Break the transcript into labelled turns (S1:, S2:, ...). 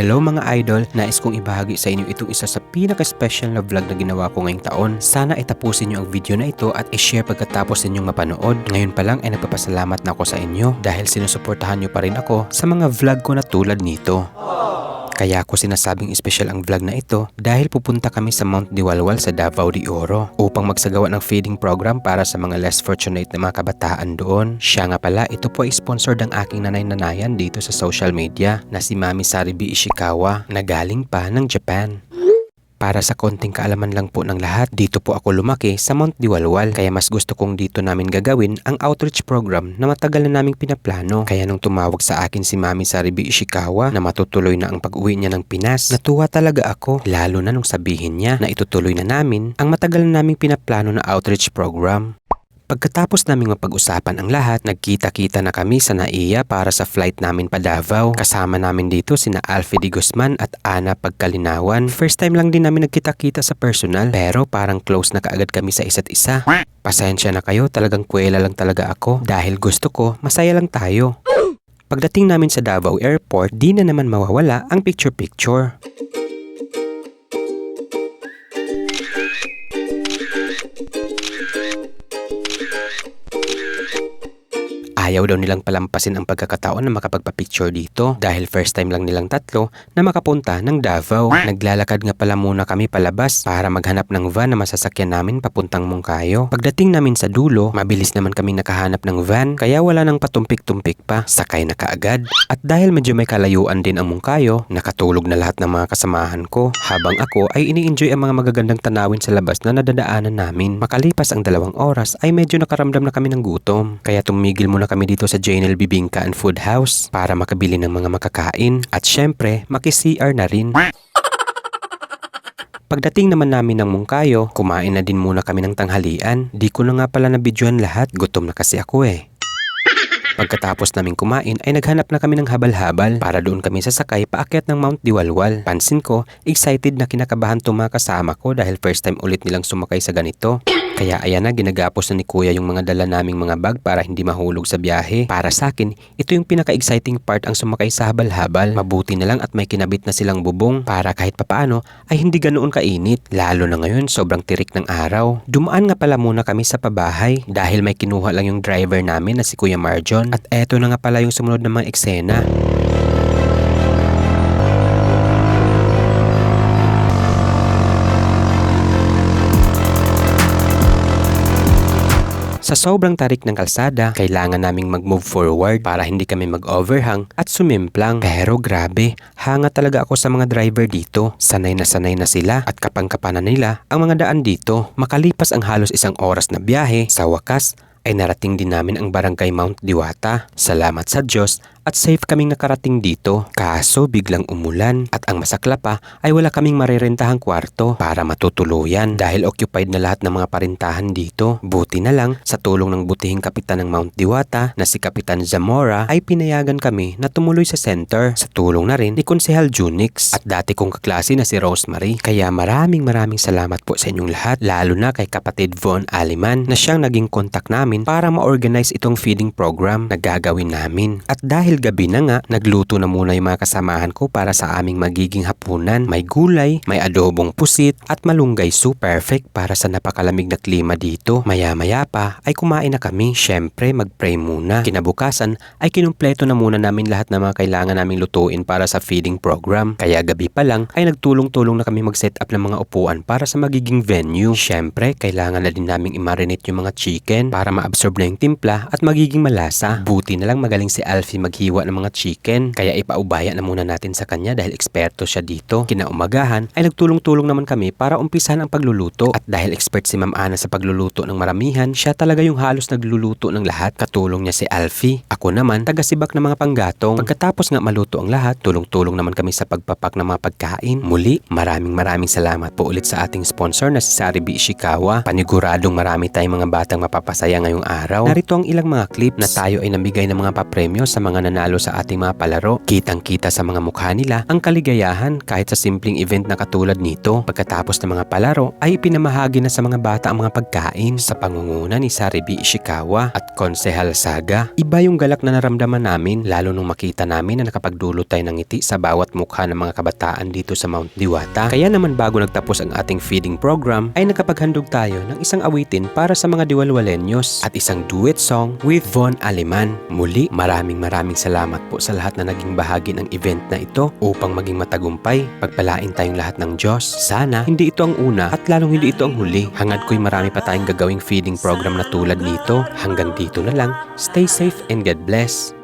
S1: Hello mga idol, nais kong ibahagi sa inyo itong isa sa pinaka-special na vlog na ginawa ko ngayong taon. Sana ay tapusin nyo ang video na ito at i-share pagkatapos ninyong mapanood. Ngayon pa lang ay nagpapasalamat na ako sa inyo dahil sinusuportahan nyo pa rin ako sa mga vlog ko na tulad nito. Kaya ako sinasabing espesyal ang vlog na ito dahil pupunta kami sa Mount Diwalwal sa Davao de Oro upang magsagawa ng feeding program para sa mga less fortunate na mga kabataan doon. Siya nga pala, ito po ay sponsored ng aking nanay-nanayan dito sa social media na si Mami Saribi Ishikawa na galing pa ng Japan. Para sa konting kaalaman lang po ng lahat, dito po ako lumaki sa Mount Diwalwal kaya mas gusto kong dito namin gagawin ang outreach program na matagal na naming pinaplano. Kaya nung tumawag sa akin si Mami Saribi Ishikawa na matutuloy na ang pag-uwi niya ng Pinas, natuwa talaga ako lalo na nung sabihin niya na itutuloy na namin ang matagal na naming pinaplano na outreach program. Pagkatapos naming mapag-usapan ang lahat, nagkita-kita na kami sa NAIA para sa flight namin pa Davao. Kasama namin dito sina Alfie Di Guzman at Ana Pagkalinawan. First time lang din namin nagkita-kita sa personal pero parang close na kaagad kami sa isa't isa. Pasensya na kayo, talagang kuwela lang talaga ako dahil gusto ko masaya lang tayo. Pagdating namin sa Davao Airport, di na naman mawawala ang picture-picture. Ayaw daw nilang palampasin ang pagkakataon na makapagpa-picture dito dahil first time lang nilang tatlo na makapunta ng Davao. Naglalakad nga pala muna kami palabas para maghanap ng van na masasakyan namin papuntang Mungkayo. Pagdating namin sa dulo, mabilis naman kami nakahanap ng van kaya wala nang patumpik-tumpik pa. Sakay na kaagad. At dahil medyo may kalayuan din ang Mungkayo, nakatulog na lahat ng mga kasamahan ko habang ako ay ini-enjoy ang mga magagandang tanawin sa labas na nadadaanan namin. Makalipas ang dalawang oras ay medyo nakaramdam na kami ng gutom kaya tumigil muna kami dito sa JNL Bibingka and Food House para makabili ng mga makakain at syempre maki-CR na rin. Pagdating naman namin ng Mungkayo, kumain na din muna kami ng tanghalian. Di ko na nga pala nabidyohan lahat, gutom na kasi ako eh. Pagkatapos naming kumain ay naghanap na kami ng habal-habal para doon kami sasakay paakyat ng Mount Diwalwal. Pansin ko, excited na kinakabahan tong mga kasama ko dahil first time ulit nilang sumakay sa ganito. Kaya ayan na ginagapos na ni kuya yung mga dala naming mga bag para hindi mahulog sa biyahe. Para sa akin, ito yung pinaka-exciting part ang sumakay sa habal-habal. Mabuti na lang at may kinabit na silang bubong para kahit papaano ay hindi ganoon kainit. Lalo na ngayon sobrang tirik ng araw. Dumaan nga pala muna kami sa pabahay dahil may kinuha lang yung driver namin na si Kuya Marjon. At eto na nga pala yung sumunod na mga eksena. Sa sobrang tarik ng kalsada, kailangan naming mag-move forward para hindi kami mag-overhang at sumimplang. Pero grabe, hanga talaga ako sa mga driver dito. Sanay na sanay na sila at kapang-kapanan nila ang mga daan dito. Makalipas ang halos isang oras na biyahe, sa wakas ay narating din namin ang barangay Mount Diwata. Salamat sa Diyos at safe kaming nakarating dito. Kaso biglang umulan at ang masakla pa ay wala kaming marirentahang kwarto para matutuluyan dahil occupied na lahat ng mga parintahan dito. Buti na lang sa tulong ng butihing kapitan ng Mount Diwata na si Kapitan Zamora ay pinayagan kami na tumuloy sa center sa tulong na rin ni Konsehal Junix at dati kong kaklase na si Rosemary. Kaya maraming maraming salamat po sa inyong lahat lalo na kay kapatid Von Aliman na siyang naging kontak namin para ma-organize itong feeding program na gagawin namin. At dahil gabi na nga, nagluto na muna yung mga kasamahan ko para sa aming magiging hapunan. May gulay, may adobong pusit, at malunggay soup. Perfect para sa napakalamig na klima dito. Maya-maya pa ay kumain na kami. Syempre, mag-pray muna. Kinabukasan ay kinumpleto na muna namin lahat ng mga kailangan naming lutuin para sa feeding program. Kaya gabi pa lang ay nagtulong-tulong na kami mag-set up ng mga upuan para sa magiging venue. Syempre, kailangan na din naming i-marinate yung mga chicken para ma-absorb na yung timpla at magiging malasa. Buti na lang magaling si Alfie maghiwa ng mga chicken kaya ipaubaya na muna natin sa kanya dahil eksperto siya dito. Kinaumagahan ay nagtulong-tulong naman kami para umpisahan ang pagluluto at dahil expert si Ma'am Ana sa pagluluto ng maramihan, siya talaga yung halos nagluluto ng lahat. Katulong niya si Alfie. Ako naman, taga-sibak ng mga panggatong. Pagkatapos nga maluto ang lahat, tulong-tulong naman kami sa pagpapak ng mga pagkain. Muli, maraming maraming salamat po ulit sa ating sponsor na si Saribi Ishikawa. Paniguradong marami tayong mga batang mapapasaya ngayong araw. Narito ang ilang mga clip na tayo ay nabigay ng mga papremyo sa mga mananalo sa ating mga palaro. Kitang-kita sa mga mukha nila ang kaligayahan kahit sa simpleng event na katulad nito. Pagkatapos ng mga palaro ay pinamahagi na sa mga bata ang mga pagkain sa pangunguna ni Saribi Ishikawa at Konsehal Saga. Iba yung galak na naramdaman namin lalo nung makita namin na nakapagdulot tayo ng ngiti sa bawat mukha ng mga kabataan dito sa Mount Diwata. Kaya naman bago nagtapos ang ating feeding program ay nakapaghandog tayo ng isang awitin para sa mga diwalwalenyos at isang duet song with Von Aliman. Muli, maraming maraming salamat po sa lahat na naging bahagi ng event na ito upang maging matagumpay. Pagpalain tayong lahat ng Diyos. Sana hindi ito ang una at lalong hindi ito ang huli. Hangad ko'y marami pa tayong gagawing feeding program na tulad nito. Hanggang dito na lang. Stay safe and God bless.